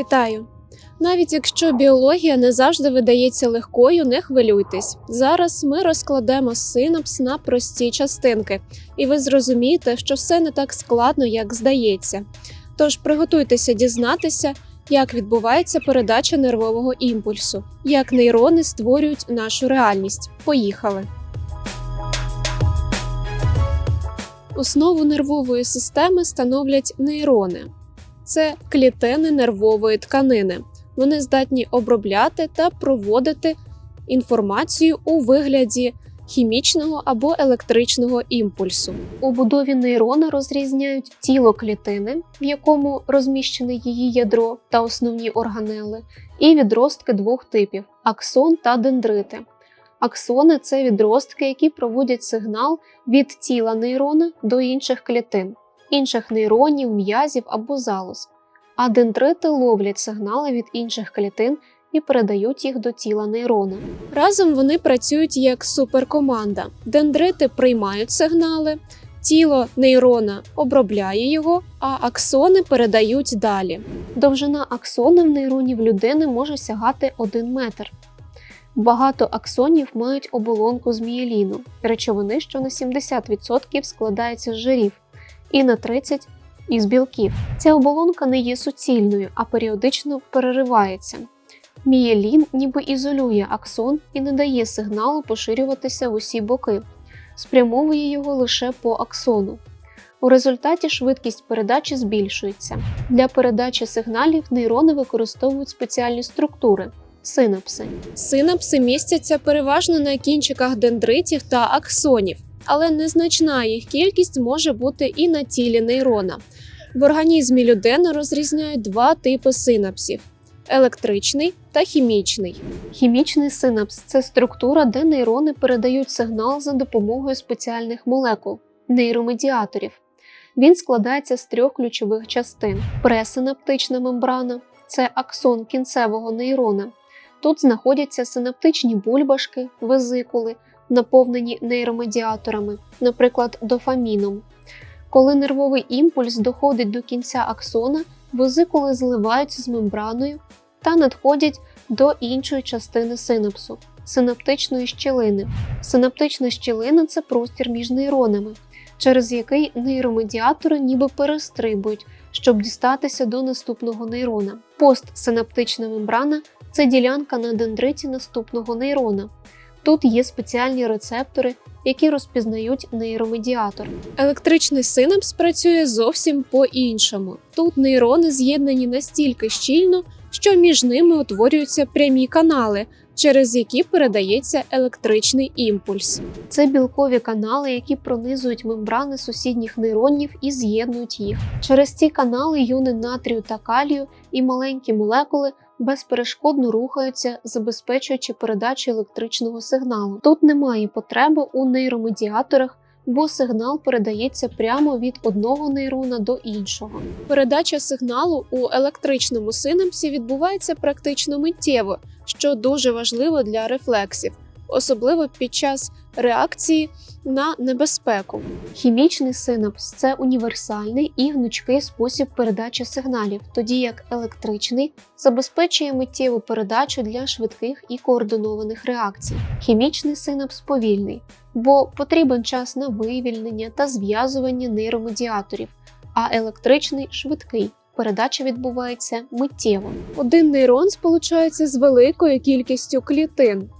Вітаю! Навіть якщо біологія не завжди видається легкою, не хвилюйтесь. Зараз ми розкладемо синапс на прості частинки, і ви зрозумієте, що все не так складно, як здається. Тож приготуйтеся дізнатися, як відбувається передача нервового імпульсу, як нейрони створюють нашу реальність. Поїхали! Основу нервової системи становлять нейрони. Це клітини нервової тканини. Вони здатні обробляти та проводити інформацію у вигляді хімічного або електричного імпульсу. У будові нейрона розрізняють тіло клітини, в якому розміщене її ядро та основні органели, і відростки двох типів аксон та дендрити. Аксони це відростки, які проводять сигнал від тіла нейрона до інших клітин, інших нейронів, м'язів або залоз. А дендрити ловлять сигнали від інших клітин і передають їх до тіла нейрона. Разом вони працюють як суперкоманда. Дендрити приймають сигнали, тіло нейрона обробляє його, а аксони передають далі. Довжина аксона в нейронів людини може сягати 1 метр. Багато аксонів мають оболонку з мієліну, речовини, що на 70% складається з жирів, і на 30% із білків. Ця оболонка не є суцільною, а періодично переривається. Мієлін ніби ізолює аксон і не дає сигналу поширюватися в усі боки, спрямовує його лише по аксону. У результаті швидкість передачі збільшується. Для передачі сигналів нейрони використовують спеціальні структури синапси. Синапси містяться переважно на кінчиках дендритів та аксонів, але незначна їх кількість може бути і на тілі нейрона. В організмі людини розрізняють два типи синапсів: електричний та хімічний. Хімічний синапс це структура, де нейрони передають сигнал за допомогою спеціальних молекул нейромедіаторів. Він складається з трьох ключових частин: пресинаптична мембрана це аксон кінцевого нейрона. Тут знаходяться синаптичні бульбашки, везикули, наповнені нейромедіаторами, наприклад, дофаміном. Коли нервовий імпульс доходить до кінця аксона, везикули зливаються з мембраною та надходять до іншої частини синапсу синаптичної щілини. Синаптична щілина це простір між нейронами, через який нейромедіатори ніби перестрибують, щоб дістатися до наступного нейрона. Постсинаптична мембрана це ділянка на дендриті наступного нейрона. Тут є спеціальні рецептори, які розпізнають нейромедіатор. Електричний синапс працює зовсім по-іншому. Тут нейрони з'єднані настільки щільно, що між ними утворюються прямі канали, через які передається електричний імпульс. Це білкові канали, які пронизують мембрани сусідніх нейронів і з'єднують їх. Через ці канали йони натрію та калію і маленькі молекули безперешкодно рухаються, забезпечуючи передачу електричного сигналу. Тут немає потреби у нейромедіаторах, бо сигнал передається прямо від одного нейрона до іншого. Передача сигналу у електричному синапсі відбувається практично миттєво, що дуже важливо для рефлексів, особливо під час реакції на небезпеку. Хімічний синапс це універсальний і гнучкий спосіб передачі сигналів, тоді як електричний забезпечує миттєву передачу для швидких і координованих реакцій. Хімічний синапс повільний, бо потрібен час на вивільнення та зв'язування нейромедіаторів, а електричний швидкий. Передача відбувається миттєво. Один нейрон сполучається з великою кількістю клітин.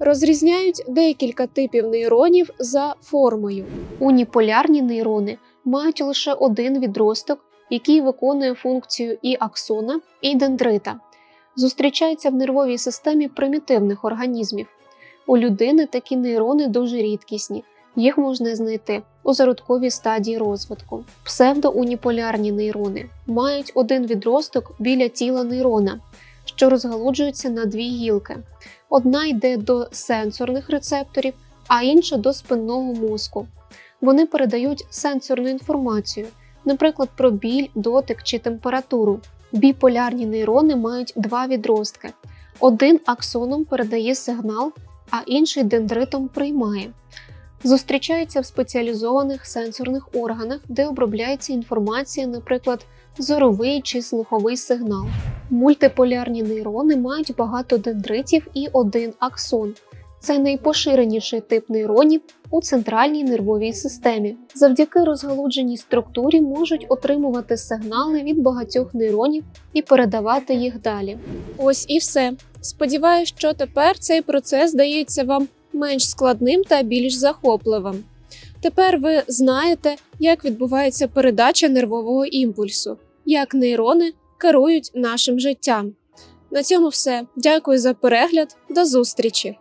Розрізняють декілька типів нейронів за формою. Уніполярні нейрони мають лише один відросток, який виконує функцію і аксона, і дендрита. Зустрічаються в нервовій системі примітивних організмів. У людини такі нейрони дуже рідкісні, їх можна знайти у зародковій стадії розвитку. Псевдоуніполярні нейрони мають один відросток біля тіла нейрона, що розгалуджується на дві гілки. Одна йде до сенсорних рецепторів, а інша до спинного мозку. Вони передають сенсорну інформацію, наприклад, про біль, дотик чи температуру. Біполярні нейрони мають два відростки. Один аксоном передає сигнал, а інший дендритом приймає. Зустрічаються в спеціалізованих сенсорних органах, де обробляється інформація, наприклад, зоровий чи слуховий сигнал. Мультиполярні нейрони мають багато дендритів і один аксон. Це найпоширеніший тип нейронів у центральній нервовій системі. Завдяки розгалудженій структурі можуть отримувати сигнали від багатьох нейронів і передавати їх далі. Ось і все. Сподіваюсь, що тепер цей процес здається вам менш складним та більш захопливим. Тепер ви знаєте, як відбувається передача нервового імпульсу, як нейрони керують нашим життям. На цьому все. Дякую за перегляд. До зустрічі!